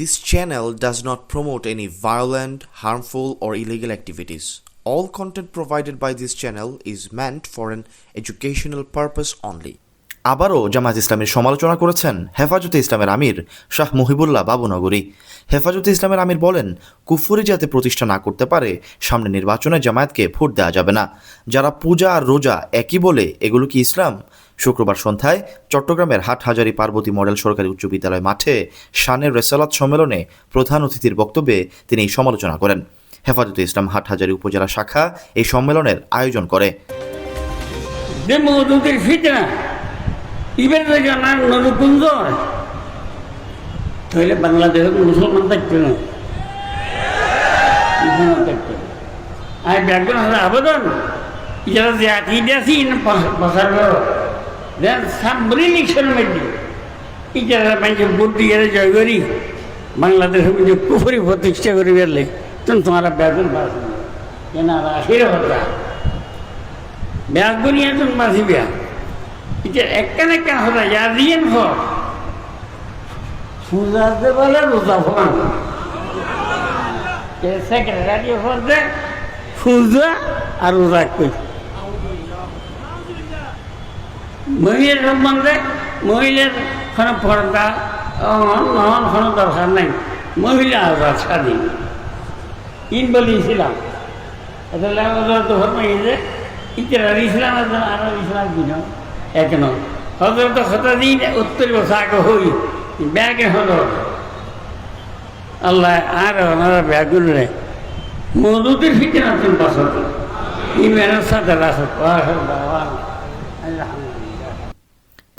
This channel does not promote any violent, harmful, or illegal activities. All content provided by this channel is meant for an educational purpose only. আবারও জামায়াত ইসলামের সমালোচনা করেছেন হেফাজতে ইসলামের আমির শাহ মুহিবুল্লাহ বাবুনগরী হেফাজতে ইসলামের আমির বলেন কুফুরি যাতে প্রতিষ্ঠা না করতে পারে সামনে নির্বাচনে জামায়াতকে ভোট দেওয়া যাবে না যারা পূজা আর রোজা একই বলে এগুলো কি ইসলাম শুক্রবার সন্ধ্যায় চট্টগ্রামের হাটহাজারী পার্বতী মডেল সরকারি উচ্চ বিদ্যালয় মাঠে শানের রেসালাত সম্মেলনে প্রধান অতিথির বক্তব্যে তিনি এই সমালোচনা করেন। হেফাজতে ইসলাম হাটহাজারী উপজেলা শাখা এই সম্মেলনের আয়োজন করে। আবেদন আছি বসার দেন সাবরি ইলেকশনের মধ্যে ইজারা বাইকে ভোট দিয়ে জয় করি বাংলাদেশের মধ্যে পুকুরি প্রতিষ্ঠা করি বেরলে তুমি তোমার বেতন পাস কেন আশির কথা ব্যাগ দুনিয়া তুমি বাঁচিবিয়া এটা একটা কেন হতো ইয়াদিয়েন হ সুজাতে বলে রোজা ফোন সেক্রেটারি হতে সুজা আর রোজা কই? মহিলার সম্বন্ধে মহিলার কোনো পর্দা নহন কোনো দরকার নাই। মহিলা আজাদ স্বাধীন। ইন বলেছিলাম আসলে আমাদের তো ফরমাইছে ইতার ইসলাম আর ইসলাম দিন এক নয় হজরত হতা দিন উত্তর বছর আগে হই, ব্যাগে হলো। আল্লাহ আর ওনারা ব্যাগুন রে মধুদের ফিতে না তুমি বসত ইমেনের সাথে রাসত আলহামদুলিল্লাহ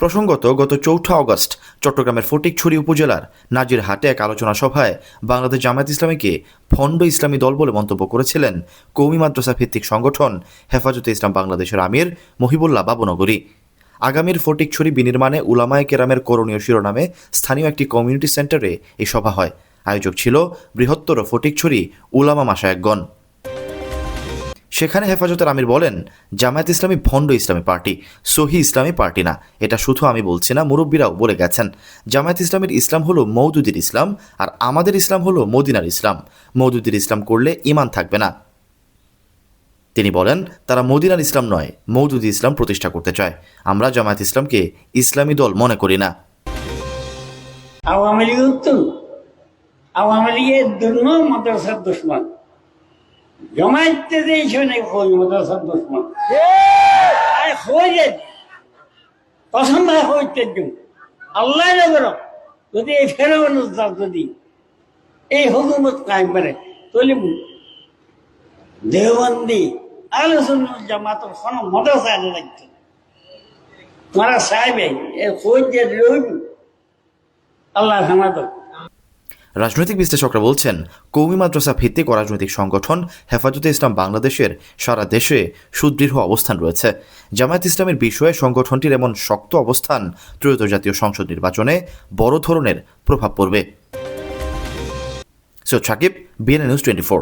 প্রসঙ্গত, গত চৌঠা অগস্ট চট্টগ্রামের ফটিকছড়ি উপজেলার নাজিরহাটে এক আলোচনা সভায় বাংলাদেশ জামায়াত ইসলামীকে ফন্ড ইসলামী দল বলে মন্তব্য করেছিলেন কৌমি মাদ্রাসা ভিত্তিক সংগঠন হেফাজতে ইসলাম বাংলাদেশের আমির মহিবুল্লাহ বাবনগরী। আগামীর ফটিকছড়ি বিনির্মাণে উলামায় কেরামের করণীয় শিরোনামে স্থানীয় একটি কমিউনিটি সেন্টারে এই সভা হয়। আয়োজক ছিল বৃহত্তর ফটিকছড়ি উলামা মাসায়কগণ সেখানে হেফাজতের আমির বলেন, জামায়াত ইসলামী ভণ্ড ইসলামী পার্টি, সহি ইসলামী পার্টি না। এটা শুধু আমি বলছি না, মুরব্বীরাও বলে গেছেন। জামায়াত ইসলামের ইসলাম হলো মৌদুদির ইসলাম, আর আমাদের ইসলাম হলো মদিনার ইসলাম। মৌদুদির ইসলাম করলে ইমান থাকবে না। তিনি বলেন, তারা মদিনার ইসলাম নয় মৌদুদি ইসলাম প্রতিষ্ঠা করতে চায়। আমরা জামায়াত ইসলামকে ইসলামী দল মনে করি না। আওয়ামী লীগ আওয়ামী লীগের দুর্ন মাদ্রাসার দুশ্মন। জমাইতে দিয়েছে না ওই মাদ্রাসার দুশ্মন আর হয়ে পছন্দ হইতে আল্লাহ নগর যদি এই ফেরোন যদি এই হুকুমত কায়েম করে তাহলে দেওবন্দি আলোচনা জামাতের কোনো মাদ্রাসা লাগছে তোমারা সাহেবে এ হইতে রইব আল্লাহ হামাদক রাজনৈতিক বিশ্লেষকরা বলছেন, কৌমি মাদ্রাসা ভিত্তিক রাজনৈতিক সংগঠন হেফাজতে ইসলাম বাংলাদেশের সারা দেশে সুদৃঢ় অবস্থান রয়েছে। জামায়াত ইসলামের বিষয়ে সংগঠনটির এমন শক্ত অবস্থান ত্রয়োদশ জাতীয় সংসদ নির্বাচনে বড় ধরনের প্রভাব পড়বে। Sakib BNA news twenty four